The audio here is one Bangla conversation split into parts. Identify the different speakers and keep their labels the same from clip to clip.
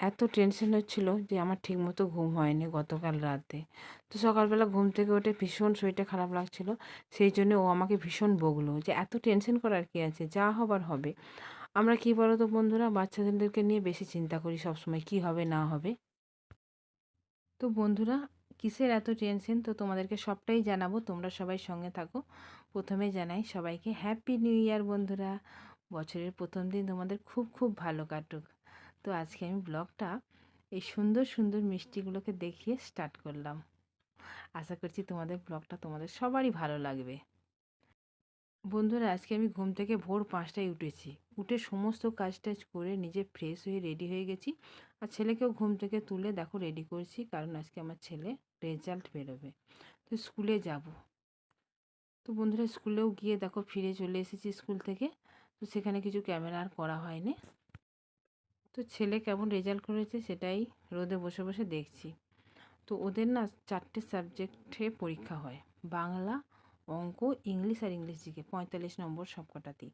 Speaker 1: এত টেনশন হচ্ছিল যে আমার ঠিকমতো ঘুম হয়নি গতকাল রাতে। তো সকালবেলা ঘুম থেকে উঠে ভীষণ শরীরটা খারাপ লাগছিল, সেই জন্য ও আমাকে ভীষণ বকলো যে এত টেনশন করার কি আছে? যা হবার হবে। আমরা কি বলো তো বন্ধুরা, বাচ্চাদেরকে নিয়ে বেশি চিন্তা করি সবসময়, কি হবে না হবে। তো বন্ধুরা, কিসের এত টেনশন তো তোমাদেরকে সবটাই জানাব, তোমরা সবাই সঙ্গে থাকো। প্রথমে জানাই সবাইকে হ্যাপি নিউ ইয়ার বন্ধুরা। বছরের প্রথম দিন তোমাদের খুব খুব ভালো কাটুক। তো আজকে আমি ব্লগটা এই সুন্দর সুন্দর মিষ্টিগুলোকে দেখিয়ে স্টার্ট করলাম। আশা করছি তোমাদের ব্লগটা তোমাদের সবারই ভালো লাগবে। বন্ধুরা, আজকে আমি ঘুম থেকে ভোর পাঁচটায় উঠেছি। উঠে সমস্ত কাজ টাজ করে নিজে ফ্রেশ হয়ে রেডি হয়ে গেছি। আর ছেলেকেও ঘুম থেকে তুলে দেখো রেডি করছি, কারণ আজকে আমার ছেলে রেজাল্ট বেরোবে। তো স্কুলে যাব। তো বন্ধুরা, স্কুলেও গিয়ে দেখো ফিরে চলে এসেছি স্কুল থেকে। তো সেখানে কিছু ক্যামেরা আর করা হয়নি। তো ছেলে কেমন রেজাল্ট করেছে সেটাই রোদে বসে বসে দেখছি। তো ওদের না চারটে সাবজেক্টে পরীক্ষা হয়। বাংলা, অঙ্ক, ইংলিশ আর ইংলিশ জিকে। পঁয়তাল্লিশ নম্বর সবকটাতেই।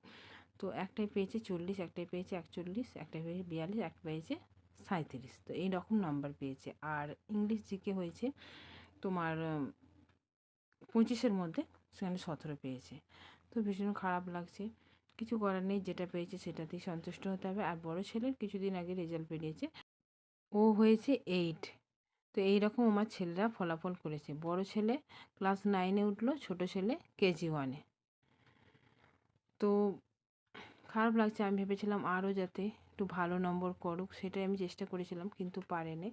Speaker 1: তো একটাই পেয়েছে চল্লিশ একটাই পেয়েছে একচল্লিশ একটাই পেয়েছে বিয়াল্লিশ, একটা পেয়েছে সাঁত্রিশ তো এই রকম নাম্বার পেয়েছে। আর ইংলিশ জিকে হয়েছে তোমার পঁচিশের মধ্যে, সেখানে সতেরো পেয়েছে। তো ভীষণ খারাপ লাগছে। কিছু করার নেই, যেটা পেয়েছে সেটাতেই সন্তুষ্ট হতে হবে। আর বড় ছেলের কিছুদিন আগে রেজাল্ট বেরিয়েছে। ও হয়েছে এইট তো এই রকম আমার ছেলেরা ফলাফল করেছে। বড় ছেলে ক্লাস নাইনে উঠল, ছোট ছেলে কেজি ওয়ানে তো খারাপ লাগছে, আমি ভেবেছিলাম আরও যাতে একটু ভালো নম্বর করুক, সেটাই আমি চেষ্টা করেছিলাম, কিন্তু পারেনি।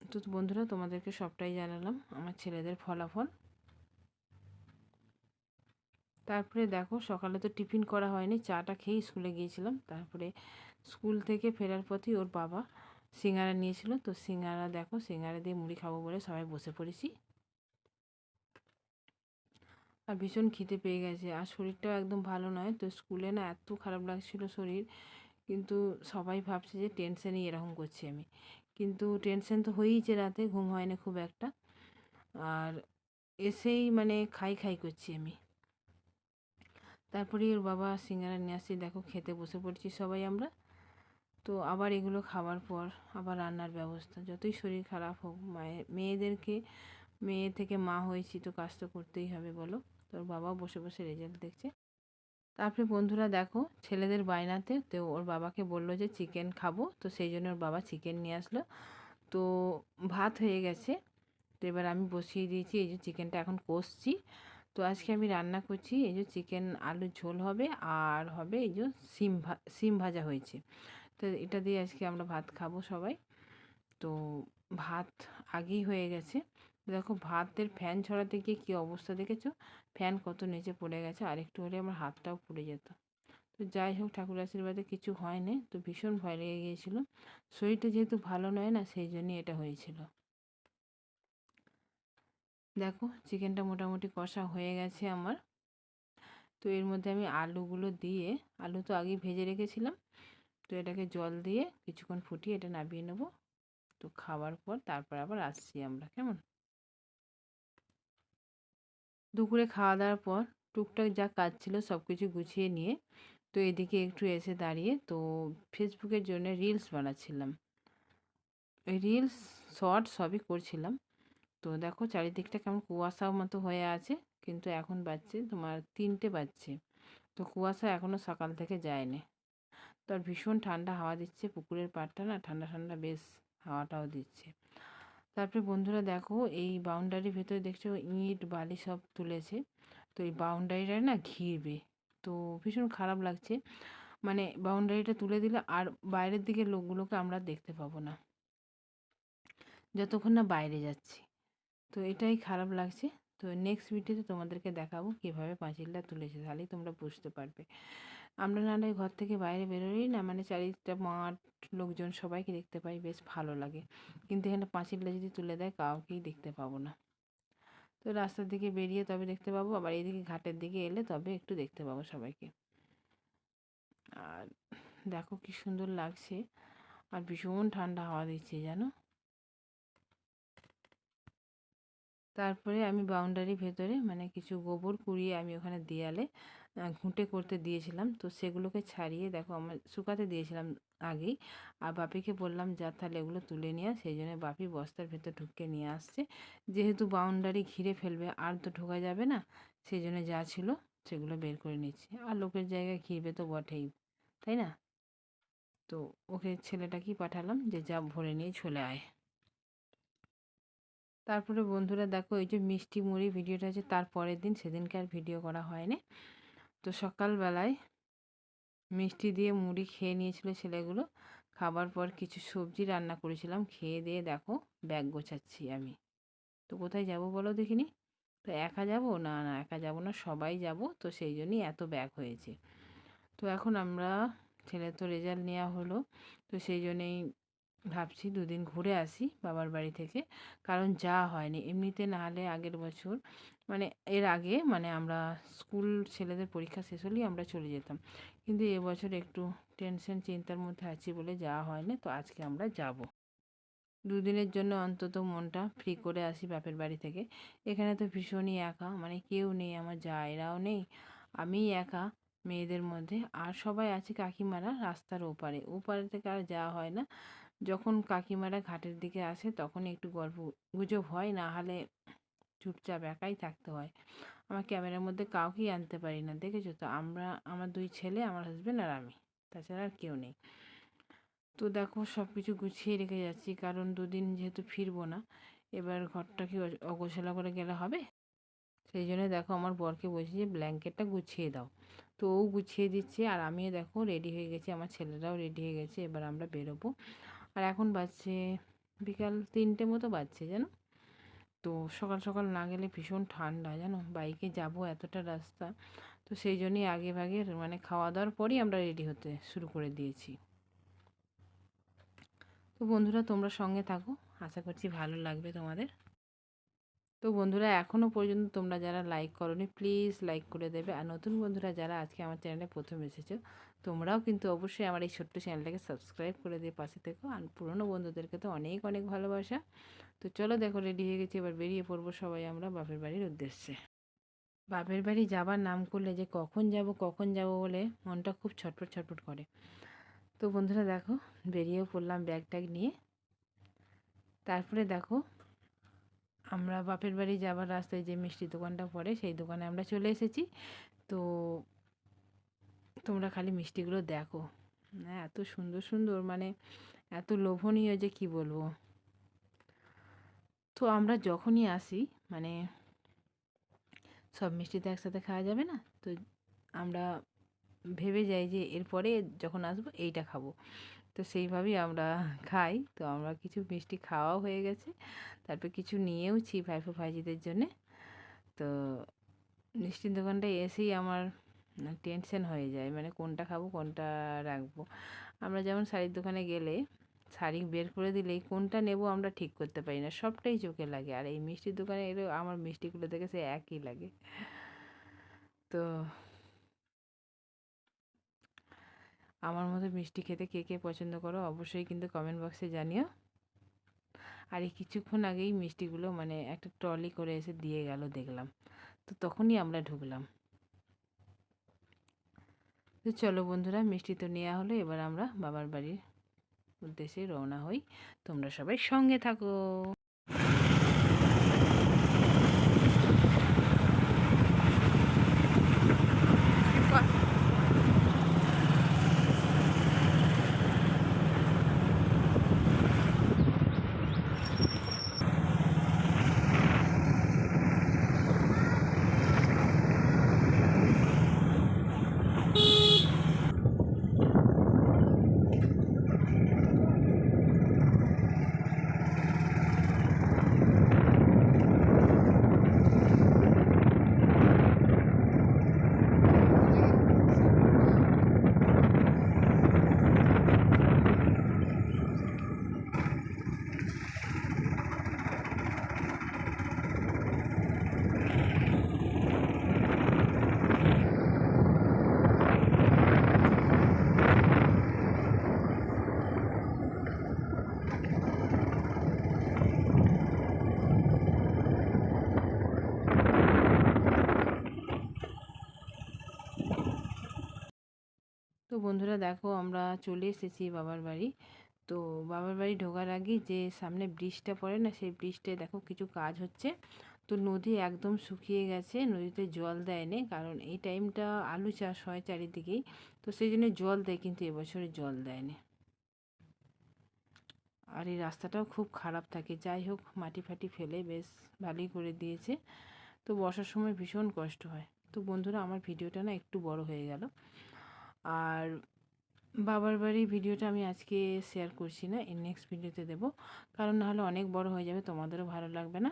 Speaker 1: তো বন্ধুরা, তোমাদেরকে সবটাই জানালাম, আমার ছেলেদের ফলাফল। তারপরে দেখো সকালে তো টিফিন করা হয়নি, চাটা খেয়েই স্কুলে গিয়েছিলাম। তারপরে স্কুল থেকে ফেরার পথেই ওর বাবা সিঙ্গারা নিয়েছিল। তো সিঙ্গারা দেখো, সিঙ্গারা দিয়ে মুড়ি খাব বলে সবাই বসে পড়েছি। আর ভীষণ খিদে পেয়ে গেছে। আর শরীরটাও একদম ভালো নয়, তো স্কুলে না এত খারাপ লাগছিল শরীর। কিন্তু সবাই ভাবছে যে টেনশানেই এরকম করছি আমি। কিন্তু টেনশন তো হয়েইছে রাতে, ঘুম হয় না খুব একটা। আর এসেই মানে খাই খাই করছি আমি। তারপরে ওর বাবা সিঙ্গারা নিয়ে আসছি, দেখো খেতে বসে পড়ছি সবাই আমরা। তো আবার এগুলো খাওয়ার পর আবার রান্নার ব্যবস্থা, যতই শরীর খারাপ হোক মায়ের মেয়েদেরকে, মেয়ে থেকে মা হয়েছি তো কাজ তো করতেই হবে বলো। তোর বাবাও বসে বসে রেজাল্ট দেখছে। তারপরে বন্ধুরা দেখো, ছেলেদের বায়নাতে তো ওর বাবাকে বলল যে চিকেন খাব, তো সেই জন্য ওর বাবা চিকেন নিয়ে আসলো। তো ভাত হয়ে গেছে, তো এবার আমি বসিয়ে দিয়েছি, এই যে চিকেনটা এখন কষছি। তো আজকে আমি রান্না করছি, এই যে চিকেন আলুর ঝোল হবে আর হবে এই যে সিম ভা, সিম ভাজা হয়েছে। তো এটা দিয়ে আজকে আমরা ভাত খাব সবাই। তো ভাত আগেই হয়ে গেছে। দেখো ভাতের ফ্যান ছড়াতে গিয়ে কী অবস্থা দেখেছ? ফ্যান কত নিচে পড়ে গেছে, আর একটু হলে আমার হাতটাও পুড়ে যেত। তো যাই হোক, ঠাকুর আশীর্বাদে কিছু হয়নি, তো ভীষণ ভয় লেগে গিয়েছিল। শরীরটা যেহেতু ভালো নয় না, সেই জন্যই এটা হয়েছিল। দেখো চিকেনটা মোটামুটি কষা হয়ে গেছে আমার। তো এর মধ্যে আমি আলুগুলো দিয়ে, আলু তো আগেই ভেজে রেখেছিলাম, তো এটাকে জল দিয়ে কিছুক্ষণ ফুটিয়ে এটা নামিয়ে নেব। তো খাওয়ার পর তারপর আবার আসছি আমরা, কেমন? দুপুরে খাওয়া দাওয়ার পর টুকটাক যা কাজ ছিল সব কিছু গুছিয়ে নিয়ে, তো এদিকে একটু এসে দাঁড়িয়ে তো ফেসবুকের জন্য রিলস বানাচ্ছিলাম। রিলস শর্ট সবই করছিলাম। তো দেখো চারিদিকটা কেমন কুয়াশার মতো হয়ে আছে, কিন্তু এখন বাজছে তোমার তিনটে বাজছে। তো কুয়াশা এখনও সকাল থেকে যায়নি। তো আর ভীষণ ঠান্ডা হাওয়া দিচ্ছে, পুকুরের পাড়টা না ঠান্ডা ঠান্ডা বেশ হাওয়াটাও দিচ্ছে। তারপরে বন্ধুরা দেখো এই বাউন্ডারির ভেতরে দেখছ ইট, বালি সব তুলেছে। তো এই বাউন্ডারিটা না ঘিরবে। তো ভীষণ খারাপ লাগছে। মানে বাউন্ডারিটা তুলে দিলে আর বাইরের দিকে লোকগুলোকে আমরা দেখতে পাবো না। যতক্ষণ না বাইরে যাচ্ছি। তো এটাই খারাপ লাগছে। তো নেক্সট ভিডিওতে তোমাদেরকে দেখাবো কীভাবে পাঁচিলটা তুলেছে, তাহলেই তোমরা বুঝতে পারবে। আমরা না ঘর থেকে বাইরে বেরোলেই না মানে চারিদিকটা মাঠ, লোকজন সবাইকে দেখতে পাই, বেশ ভালো লাগে। কিন্তু এখানে পাঁচিলটা যদি তুলে দেয়, কাউকেই দেখতে পাবো না। তো রাস্তার দিকে বেরিয়ে তবে দেখতে পাবো, আবার এইদিকে ঘাটের দিকে এলে তবে একটু দেখতে পাবো সবাইকে। আর দেখো কি সুন্দর লাগছে, আর ভীষণ ঠান্ডা হাওয়া দিচ্ছে, জানো? তারপরে আমি বাউন্ডারি ভেতরে মানে কিছু গোবর কুড়িয়ে আমি ওখানে দেয়ালে ঘুঁটে করতে দিয়েছিলাম। তো সেগুলোকে ছাড়িয়ে দেখো আমার শুকাতে দিয়েছিলাম আগেই। আর বাপিকে বললাম, যা তাহলে এগুলো তুলে নিয়ে সেই জন্য বাপি বস্তার ভেতর ঢুকে নিয়ে আসছে। যেহেতু বাউন্ডারি ঘিরে ফেলবে, আর তো ঢোকা যাবে না, সেই জন্য যা ছিল সেগুলো বের করে নিচ্ছি। আর লোকের জায়গায় ঘিরবে তো বটেই, তাই না? তো ওকে ছেলেটাকেই পাঠালাম যে, যা ভরে নিয়ে চলে আয়। তারপরে বন্ধুরা দেখো, এই যে মিষ্টি মুড়ি ভিডিওটা আছে তার পরের দিন সেদিনকে আর ভিডিও করা হয়নি। তো সকালবেলায় মিষ্টি দিয়ে মুড়ি খেয়ে নিয়েছিল ছেলেগুলো। খাবার পর কিছু সবজি রান্না করেছিলাম, খেয়ে দিয়ে দেখো ব্যাগ গোছাচ্ছি আমি। তো কোথায় যাব বলো দেখিনি? তো একা যাব? না না, একা যাব না, সবাই যাব। তো সেই জন্যই এত ব্যাগ হয়েছে। তো এখন আমরা, ছেলে তো রেজাল্ট নেওয়া হলো, তো সেই জন্যেই ভাবছি দুদিন ঘুরে আসি বাবার বাড়ি থেকে। কারণ যা হয়নি। এমনিতে না হলে আগের বছর মানে এর আগে মানে আমরা স্কুল ছেলেদের পরীক্ষা শেষ হলেই আমরা চলে যেতাম। কিন্তু এবছর একটু টেনশন, চিন্তার মধ্যে আছি বলে যাওয়া হয়নি, তো আজকে আমরা যাব। দুদিনের জন্য অন্তত মনটা ফ্রি করে আসি বাপের বাড়ি থেকে। এখানে তো ভীষণই একা মানে কেউ নেই, আমার জায়রাও নেই। আমিই একা, মেয়েদের মধ্যে। আর সবাই আছে কাকিমারা রাস্তার ওপারে। ওপারে থেকে আর যাওয়া হয় না। যখন কাকিমারা ঘাটের দিকে আসে তখন একটু গল্প গুজব হয়, না হলে চুপচাপ একাই থাকতে হয়। আমার ক্যামেরার মধ্যে কাউকেই আনতে পারি না, দেখেছ তো? আমরা, আমার দুই ছেলে, আমার হাজব্যান্ড আর আমি। তাছাড়া আর কেউ নেই। তো দেখো সব কিছু গুছিয়ে রেখে যাচ্ছি, কারণ দুদিন যেহেতু ফিরবো না, এবার ঘরটা কি অগোছালো করে গেলে হবে। সেই জন্য দেখো, আমার বরকে বলছি যে, ব্ল্যাঙ্কেটটা গুছিয়ে দাও। তো ও গুছিয়ে দিচ্ছে, আর আমিও দেখো, রেডি হয়ে গেছি, আমার ছেলেরাও রেডি হয়ে গেছে, এবার আমরা বেরোবো। আর এখন বাজছে বিকাল তিনটে মতো বাজছে, জানো? তো সকাল সকাল না গেলে ভীষণ ঠান্ডা, জানো? বাইকে যাব এতটা রাস্তা, তো সেই জন্যই আগে ভাগে মানে খাওয়া দাওয়ার পরই আমরা রেডি হতে শুরু করে দিয়েছি। তো বন্ধুরা, তোমরা সঙ্গে থাকো, আশা করছি ভালো লাগবে তোমাদের। তো বন্ধুরা এখনও পর্যন্ত তোমরা যারা লাইক করনি প্লিজ লাইক করে দেবে। আর নতুন বন্ধুরা যারা আজকে আমার চ্যানেলে প্রথম এসেছ তোমরাও কিন্তু অবশ্যই আমার এই ছোট্ট চ্যানেলটাকে সাবস্ক্রাইব করে দিয়ে পাশে থেকো। আর পুরনো বন্ধুদেরকে তো অনেক অনেক ভালোবাসা। তো চলো দেখো, রেডি হয়ে গেছি। এবার বেরিয়ে পড়ব সবাই আমরা বাপের বাড়ির উদ্দেশ্যে। বাপের বাড়ি যাবার নাম করলে যে কখন যাব কখন যাব বলে মনটা খুব ছটফট ছটফট করে। তো বন্ধুরা দেখো, বেরিয়েও পড়লাম ব্যাগ ট্যাগ নিয়ে। তারপরে দেখো, আমরা বাপের বাড়ি যাবার রাস্তায় যে মিষ্টি দোকানটা পড়ে, সেই দোকানে আমরা চলে এসেছি। তো তোমরা খালি মিষ্টিগুলো দেখো। হ্যাঁ এত সুন্দর সুন্দর মানে এত লোভনীয় যে কি বলব? তো আমরা যখনই আসি মানে সব মিষ্টি তো একসাথে খাওয়া যাবে না? তো আমরা ভেবে যাই যে এরপরে যখন আসব এইটা খাব। তো সেইভাবেই আমরা খাই। তো আমরা কিছু মিষ্টি খাওয়াও হয়ে গেছে। তারপর কিছু নিয়েওছি ভাইফো ভাইজিদের জন্যে। তো মিষ্টির দোকানটায় এসেই আমার টেনশন হয়ে যায় মানে কোনটা খাব, কোনটা রাখব। আমরা যেমন শাড়ির দোকানে গেলে শাড়ি বের করে দিলেই কোনটা নেব আমরা ঠিক করতে পারি না, সবটাই চোখে লাগে। আর এই মিষ্টির দোকানে এলেও আমার মিষ্টিগুলো দেখে সে একই লাগে। তো আমার মতো মিষ্টি খেতে কে কে পছন্দ করো অবশ্যই কিন্তু কমেন্ট বক্সে জানিও। আর এই কিছুক্ষণ আগেই মিষ্টিগুলো মানে একটা ট্রলি করে এসে দিয়ে গেল দেখলাম। তো তখনই আমরা ঢুকলাম। তো চলো বন্ধুরা, মিষ্টি তো নেওয়া হলো, এবার আমরা বাবার বাড়ির উদ্দেশ্যে রওনা হই। তোমরা সবাই সঙ্গে থাকো। বন্ধুরা দেখো আমরা চলে এসেছি বাবার বাড়ি। তো বাবার বাড়ি ঢোকার আগে যে সামনে ব্রিজটা পড়ে না, সেই ব্রিজটায় দেখো কিছু কাজ হচ্ছে। তো নদী একদম শুকিয়ে গেছে, নদীতে জল দেয়নি, কারণ এই টাইমটা আলু চাষ হয় চারিদিকেই। তো সেই জন্য জল দেয়, কিন্তু এবছরে জল দেয়নি। আর এই রাস্তাটাও খুব খারাপ থাকে। যাই হোক, মাটি ফাটি ফেলে বেশ ভালোই করে দিয়েছে। তো বর্ষার সময় ভীষণ কষ্ট হয়। তো বন্ধুরা, আমার ভিডিওটা না একটু বড় হয়ে গেল। আর বাবার বাড়ি ভিডিওটা আমি আজকে শেয়ার করছি না, এর নেক্সট ভিডিওতে দেব। কারণ নাহলে অনেক বড় হয়ে যাবে, তোমাদেরও ভালো লাগবে না।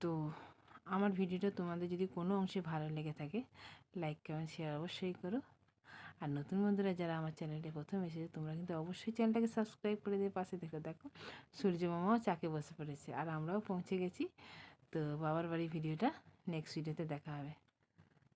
Speaker 1: তো আমার ভিডিওটা তোমাদের যদি কোনো অংশে ভালো লেগে থাকে লাইক কমেন্ট শেয়ার অবশ্যই করো। আর নতুন বন্ধুরা যারা আমার চ্যানেলটি প্রথম এসেছে, তোমরা কিন্তু অবশ্যই চ্যানেলটাকে সাবস্ক্রাইব করে দিয়ে পাশে দেখো দেখো, সূর্য মামাও চাকে বসে পড়েছে, আর আমরাও পৌঁছে গেছি। তো বাবার বাড়ি ভিডিওটা নেক্সট ভিডিওতে দেখা হবে।